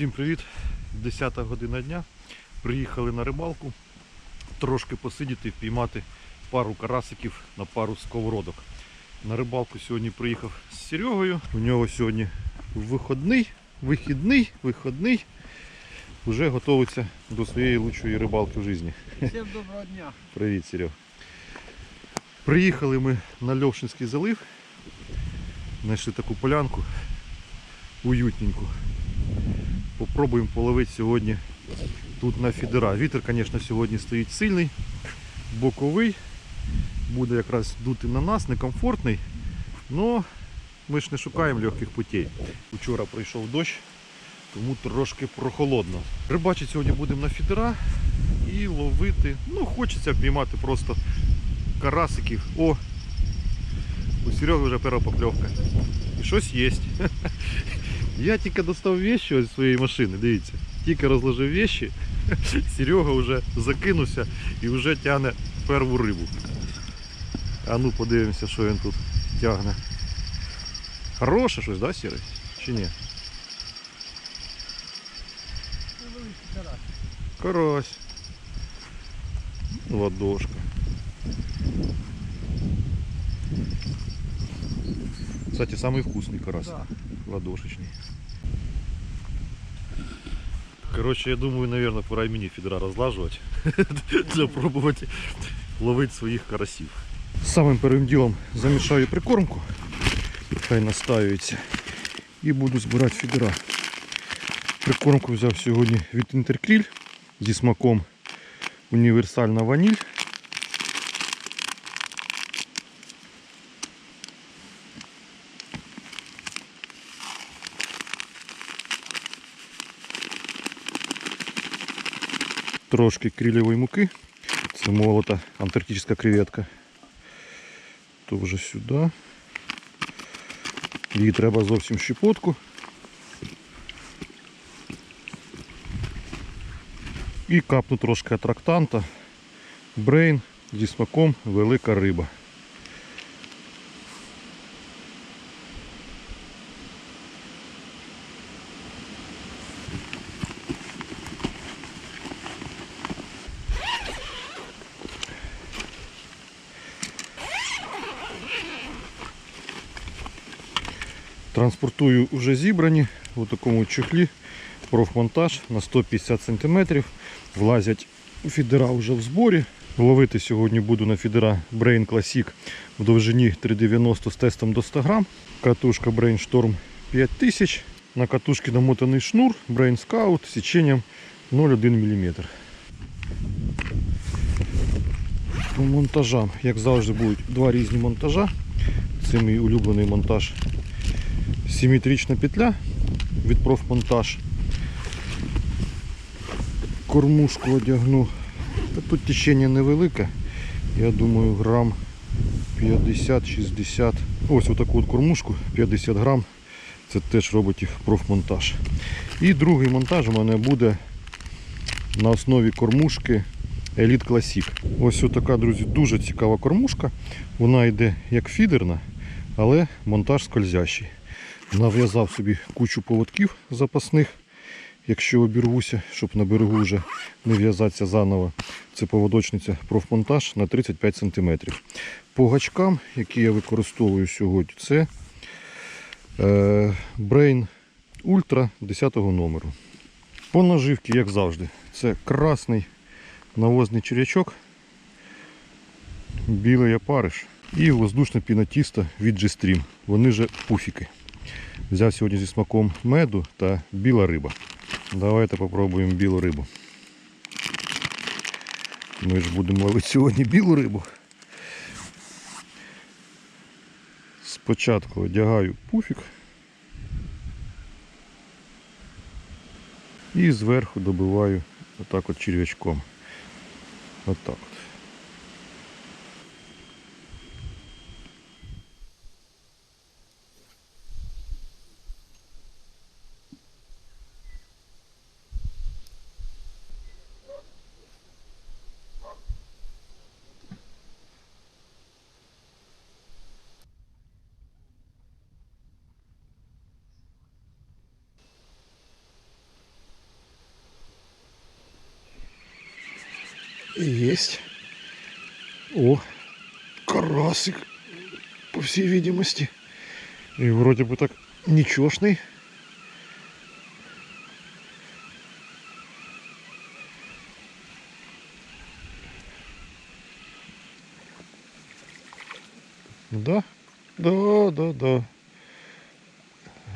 Всім привіт! 10 година дня. Приїхали на рибалку. Трошки посидіти, впіймати пару карасиків на пару сковородок. На рибалку сьогодні приїхав з Серегою. У нього сьогодні виходний, вихідний, виходний. Уже готується до своєї лучшої рибалки в житті. Всем доброго дня. Привіт, Серег. Приїхали ми на Льовшинський залив. Знайшли таку полянку уютненьку. Попробуємо половити сьогодні тут на фідера. Вітер, звісно, сьогодні стоїть сильний, боковий. Буде якраз дути на нас, некомфортний. але ми ж не шукаємо легких путей. Вчора прийшов дощ, тому трошки прохолодно. Рибачити сьогодні будемо на фідера і ловити. Ну, хочеться піймати просто карасиків. О! У Сереги вже перша покльовка. І щось є. Я тільки достав ось з своєї машини, дивіться. Тільки розложив вещі, Серега вже закинувся і вже тягне перву рибу. А ну подивимося, що він тут тягне. Хороше щось, да, Сірий? Чи ні? Карась. Ладошка. Кстати, самый вкусный карась. Да. Ладошечный. Короче, я думаю, наверное, пора и мини фидера разлаживать. Для пробовать ловить своїх карасів. Самим первим ділом замішаю прикормку. Хай настаюється. І буду збирати фідера. Прикормку взяв сьогодні від Інтеркріль зі смаком універсальна ваніль. Трошки крилевої муки. Це молота антарктична креветка. Тоже сюди. Їй треба зовсім щепотку. І капну трошки атрактанта. Брейн зі смаком велика риба. Транспортую вже зібрані у такому чехлі. Профмонтаж на 150 см. Влазять фідера вже в зборі. Ловити сьогодні буду на фідера Brain Classic в довжині 390 з тестом до 100 грам. Катушка Brain Storm 5000. На катушці намотаний шнур Brain Scout з січенням 0,1 мм. По монтажам, як завжди, будуть два різні монтажа. Це мій улюблений монтаж. Симметрична петля від профмонтаж. Кормушку одягну. Тут течення невелике. Я думаю, грам 50-60. Ось отаку от кормушку 50 грам. Це теж робить їх профмонтаж. І другий монтаж у мене буде на основі кормушки Elite Classic. Ось отака, друзі, дуже цікава кормушка. Вона йде як фідерна, але монтаж скользящий. Нав'язав собі кучу поводків запасних, якщо обірвуся, щоб на берегу вже не в'язатися заново. Це поводочниця профмонтаж на 35 см. По гачкам, які я використовую сьогодні, це е, Brain Ultra 10 номеру. По наживці, як завжди, це красний навозний черв'ячок, білий опариш і воздушне пінотісто від G-Stream. Вони же пуфіки. Взяв сьогодні зі смаком меду та біла риба. Давайте попробуємо білу рибу. Ми ж будемо ловити сьогодні білу рибу. Спочатку одягаю пуфік і зверху добиваю отак от черв'ячком. Отак Есть. О, карасик, по всей видимости. И вроде бы так ничешный. Да, да, да, да.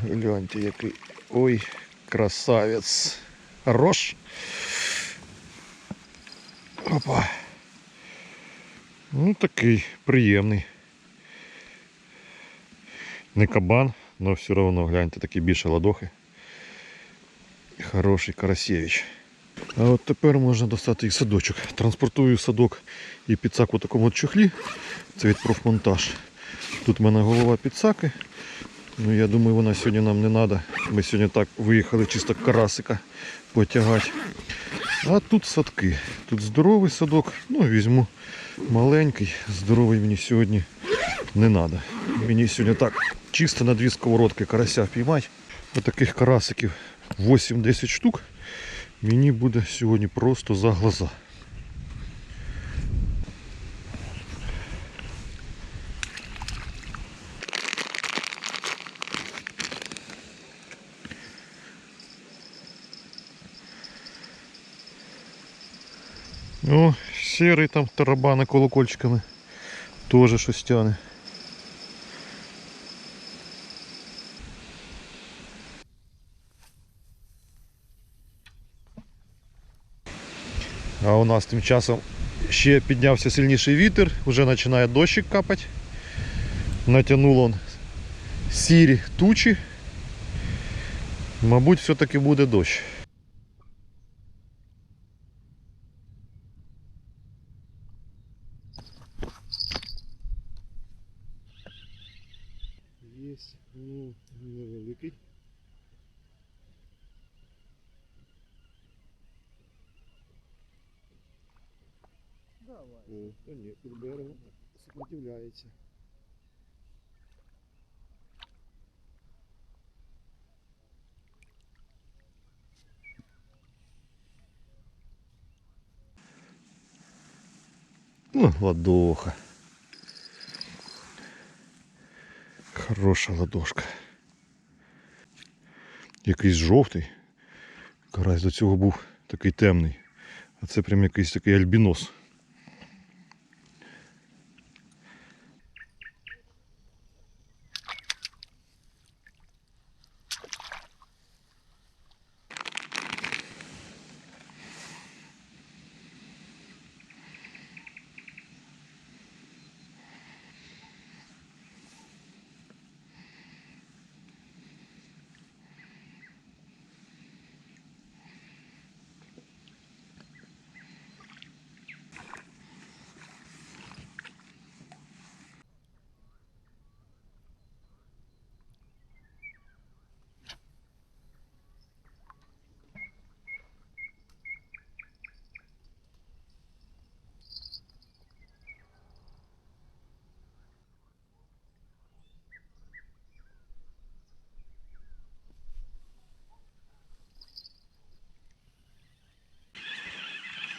Гляньте, який. Ой, красавець. Хорош. Опа. Ну такий приємний. Не кабан, але все одно, гляньте, такі більше ладохи. Хороший Карасєвич. А от тепер можна достати і садочок. Транспортую садок і підсак у такому от чохлі. Це від профмонтаж. Тут в мене голова підсаки. Ну я думаю, вона сьогодні нам не треба. Ми сьогодні так виїхали чисто карасика потягати. А тут садки. Тут здоровий садок. Ну, візьму маленький, здоровий мені сьогодні не треба. Мені сьогодні так чисто на дві сковородки карася піймати. Отаких карасиків 8-10 штук. Мені буде сьогодні просто за глаза. Ну, сірий там тарабани колокольчиками. Теж щось тяне. А у нас тим часом ще піднявся сильніший вітер, вже починає дощик капати. Натягнуло он сірі тучі. Мабуть, все-таки буде дощ. Є, ну, невеликий. О, та ні, під берегом сопротивляється. Ну, ладоха. Хороша ладошка. Якийсь жовтий. Карась до цього був такий темний. А це прям якийсь такий альбінос.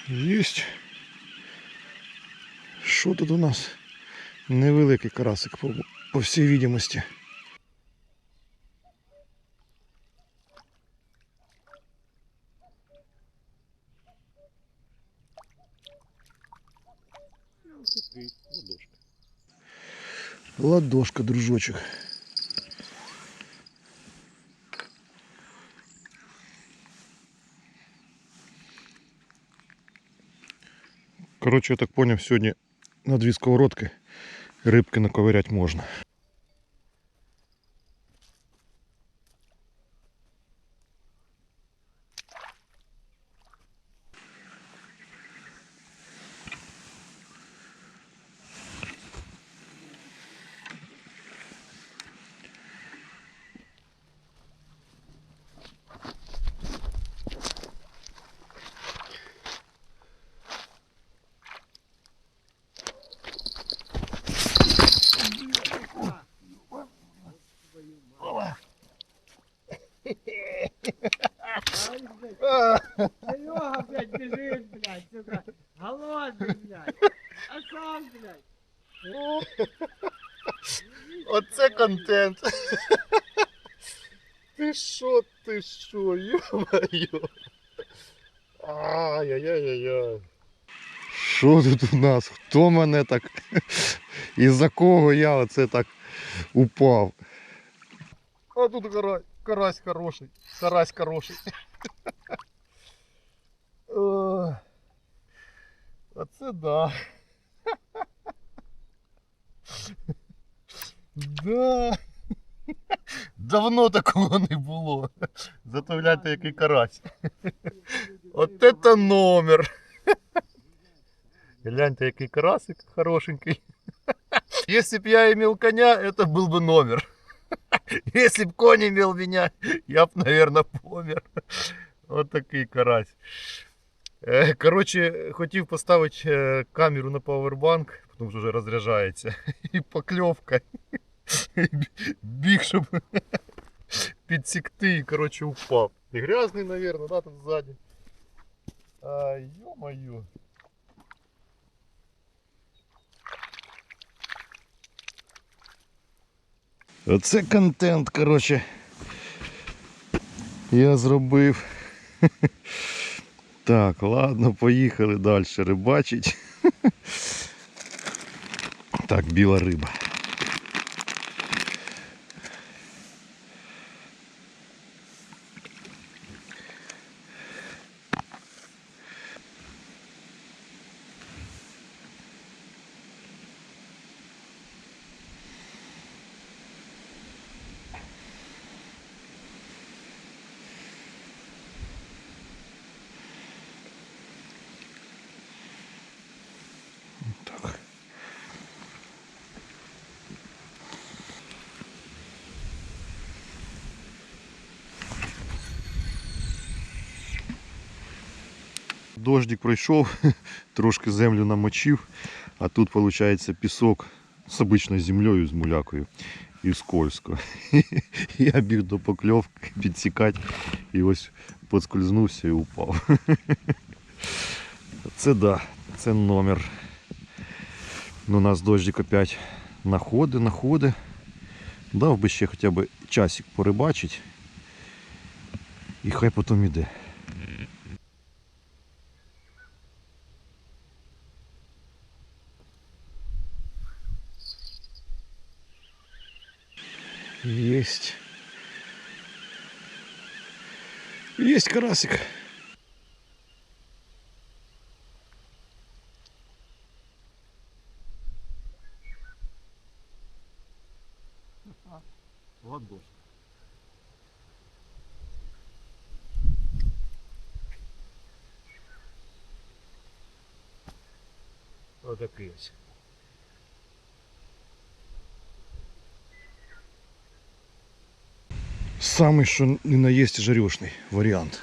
Єсть. Що тут у нас? Невеликий карасик по, по всій відомості. Ладошка. Дружочек. Коротше, я так понял, сьогодні на дві сковородки рибки наковирять можна. Контент. Ти що, ти що, йо-моє. Ай-яй-яй-яй. Що тут у нас? Хто мене так? Із-за кого я оце так упав? А тут карась, карась хороший. Карась хороший. Оце да. Да. Давно такого не було. Зато гляньте, який карась. От это номер. Гляньте, який карасик хорошенький. Если б я имел коня, это был бы номер. Если б конь имел меня, я б, наверное, помер. От такий карась. Е, Коротше, хотів поставити е, камеру на павербанк, тому що вже розряджається. І покльовка. Біг, щоб підсікти і коротше упав. І грязний, мабуть, да, тут ззаді. Ай, ё-моё. Оце контент, коротше. Я зробив. Так, ладно, поїхали далі рибачить. Так, біла риба. Так. Дождик пройшов, трошки землю намочив, а тут виходить пісок з обичною землею, з мулякою і скользко. Я біг до покльовки підсікати і ось поскользнувся і упав. Це да, це номер. Ну, нас дождик опять находи, находи. Дав би ще хоча б часик порибачить. І хай потім іде. Есть. Есть карасик. Ладошка. Отакий ось. Самый, що не наїсть жарюшний варіант.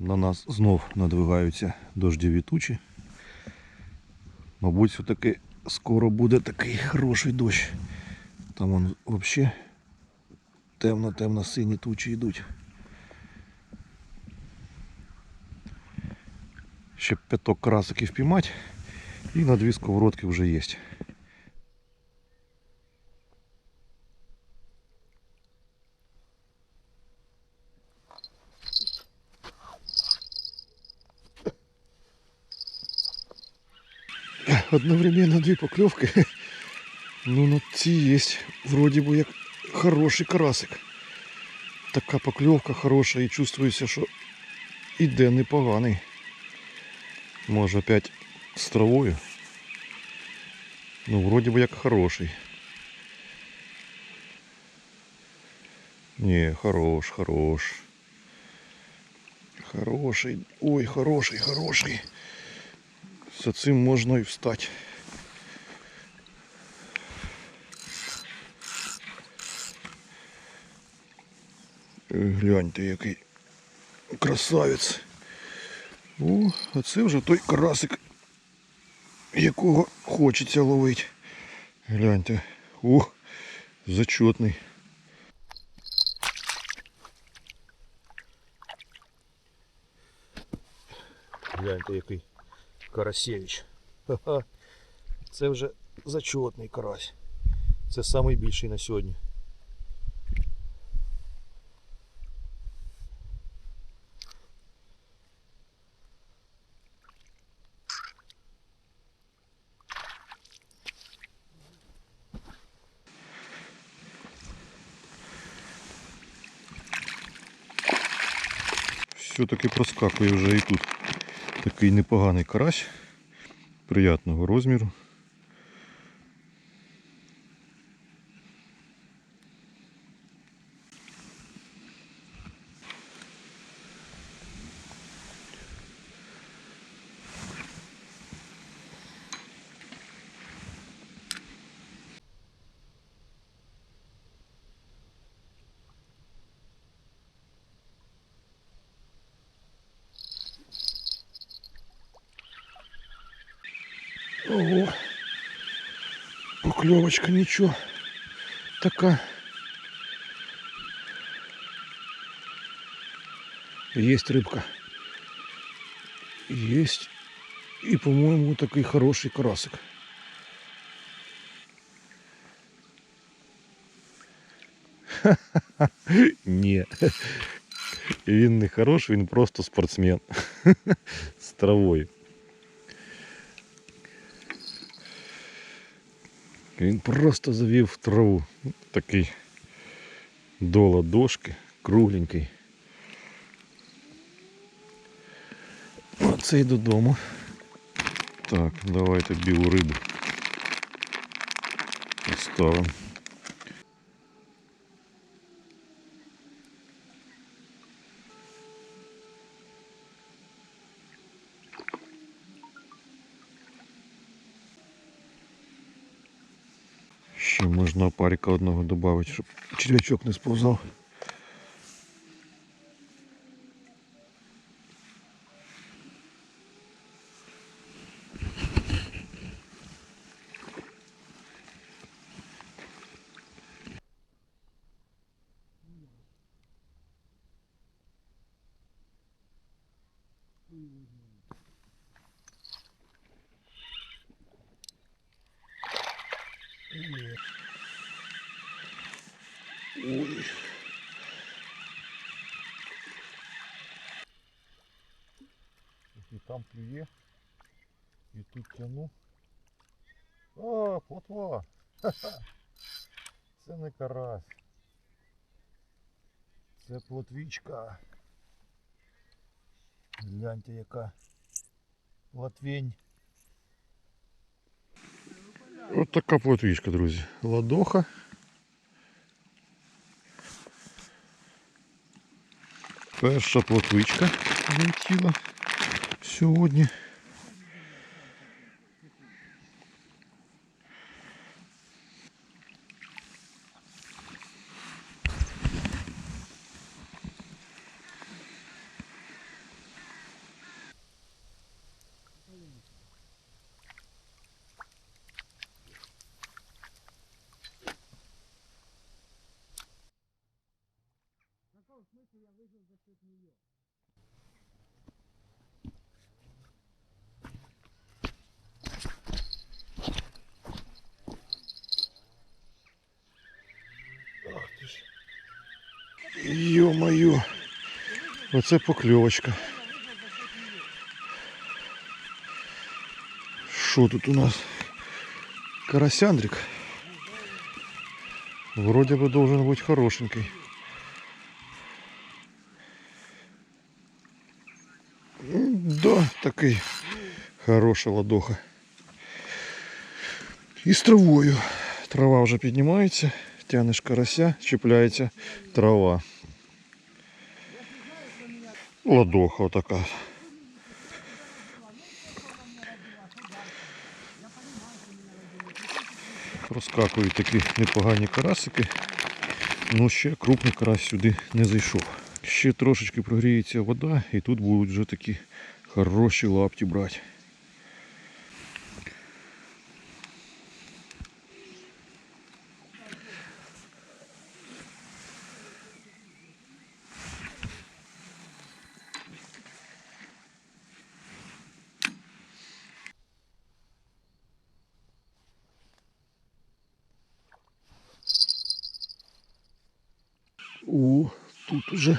На нас знов надвигаються дождєві тучі. Мабуть, все-таки скоро буде такий хороший дощ. Там он взагалі темно-темно сині тучі йдуть. Ще п'яток красиків піймати і на дві сковородки вже є. одновременно две поклевки. Ну, на ці есть вроде бы як хороший карасик. Така поклевка хороша і чувствується, що іде непоганий. Може опять з травою. Ну, вроде бы як хороший. Не, хорош, хорош. Хороший. Ой, хороший, хороший. За цим можна і встати. Гляньте, який красавець. О, а це вже той карасик, якого хочеться ловити. Гляньте. О, зачетний. Гляньте, який карасевич. Ха-ха. Це вже зачетний карась. Це найбільший на сьогодні. Все-таки проскакує вже і тут Такий непоганий карась приятного розміру. Ого. Поклевочка ничего. Така. Есть рыбка. Есть. И, по-моему, такой хороший красок. Ні. Він не хороший, він просто спортсмен. З травою. Він просто завів в траву. Такий до ладошки, кругленький. Оце й додому. Так, давайте білу рибу. Поставимо. Ще можна опарика одного додати, щоб черв'ячок не сповзав. там клює. І тут тяну. А, плотва. Ха-ха. Це не карась. Це плотвічка. Гляньте, яка латвень. От така плотвічка, друзі. Ладоха. Перша плотвичка залетіла сьогодні. В смысле я выжил за счет нее. Йо-моє. Оце покльовочка. Що тут у нас? Карасяндрик. Вроде бы должен быть хорошенький. М, Да, такий хороша ладоха. І з травою. Трава вже піднімається, тянеш карася, чіпляється трава. Ладоха отака. Розкакують такі непогані карасики. Ну ще крупний карась сюди не зайшов. Ще трошечки прогріється вода і тут будуть вже такі хороші лапті брати. О, тут уже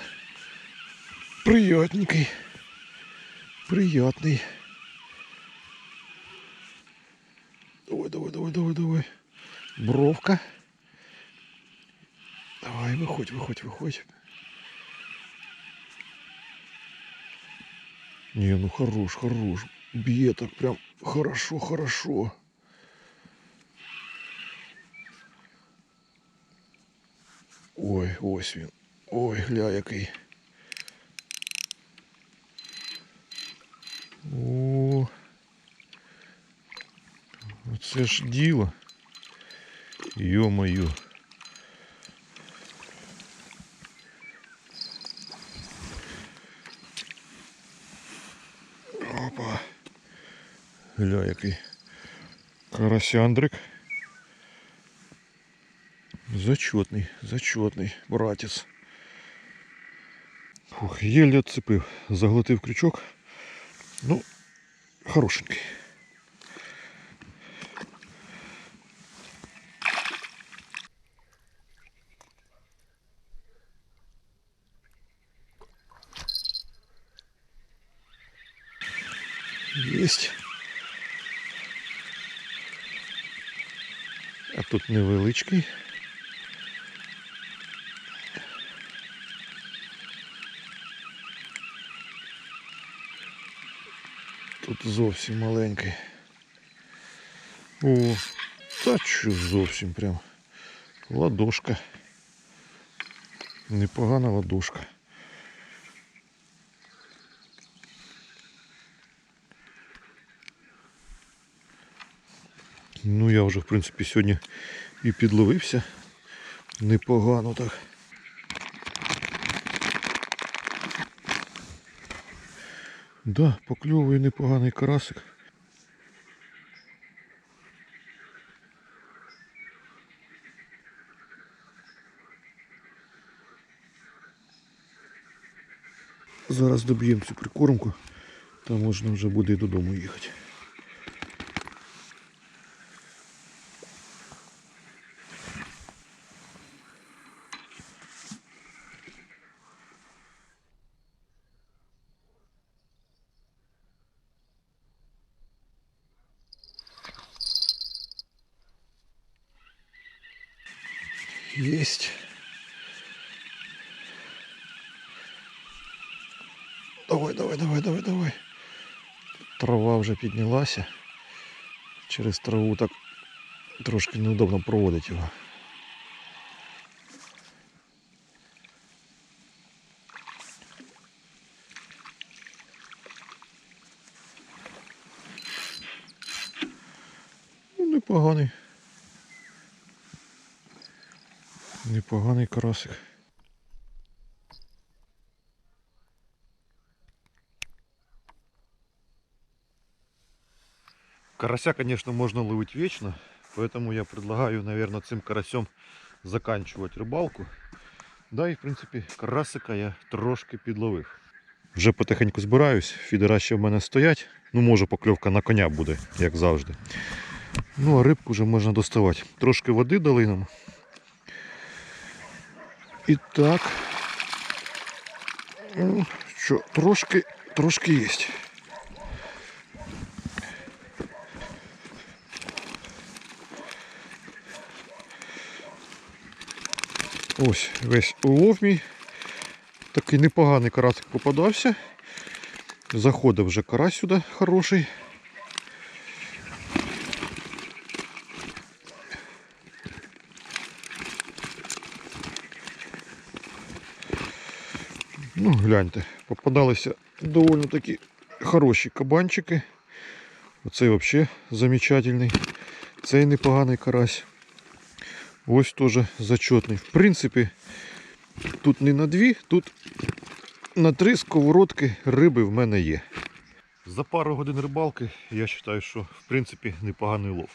приятненький. Приятный. Давай, давай, давай, давай, давай. Бровка. Давай, виходь, виходь, виходь. Не, ну хорош, хорош. Бьет так прям хорошо, хорошо. Ой, ось він. Ой, гля який. О. Оце ж діло. Йо-моє. Опа. Гля який. Карасяндрик. Зачетний, зачетний, братець. Фух, єлі відцепив, заглотив крючок. Ну, хорошенький. Есть. А тут невеличкий. Тут зовсім маленький. О, та що зовсім прям. Ладошка. Непогана ладошка. Ну я вже в принципі сьогодні і підловився. Непогано так. Да, покльовує непоганий карасик. Зараз доб'ємо цю прикормку, та можна вже буде і додому їхати. Есть. Давай, давай, давай, давай, давай. Трава вже піднялася. Через траву так трошки неудобно проводити його. Ну, непоганий. Непоганий карасик. Карася, конечно, можно ловить вечно, поэтому я предлагаю, наверное, цим карасем заканчивать рибалку. Да, і в принципі карасика я трошки підловив. Вже потихеньку збираюсь, фідера ще в мене стоять. Ну, може покльовка на коня буде, як завжди. Ну, а рибку вже можна доставати. Трошки води дали нам. І так. Ну, що, трошки, трошки є. Ось весь улов мій. Такий непоганий карасик попадався. Заходив вже карась сюди хороший. Гляньте, попадалися доволі такі хороші кабанчики. Оцей взагалі замечательний. Цей непоганий карась. Ось теж зачетний. В принципі, тут не на дві, тут на три сковородки риби в мене є. За пару годин рибалки я вважаю, що в принципі непоганий лов.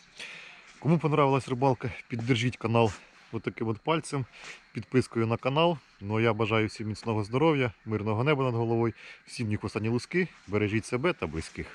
Кому понравилась рибалка, піддержіть канал отаким от пальцем, підпискою на канал. Ну а я бажаю всім міцного здоров'я, мирного неба над головою, всім ні луски, бережіть себе та близьких.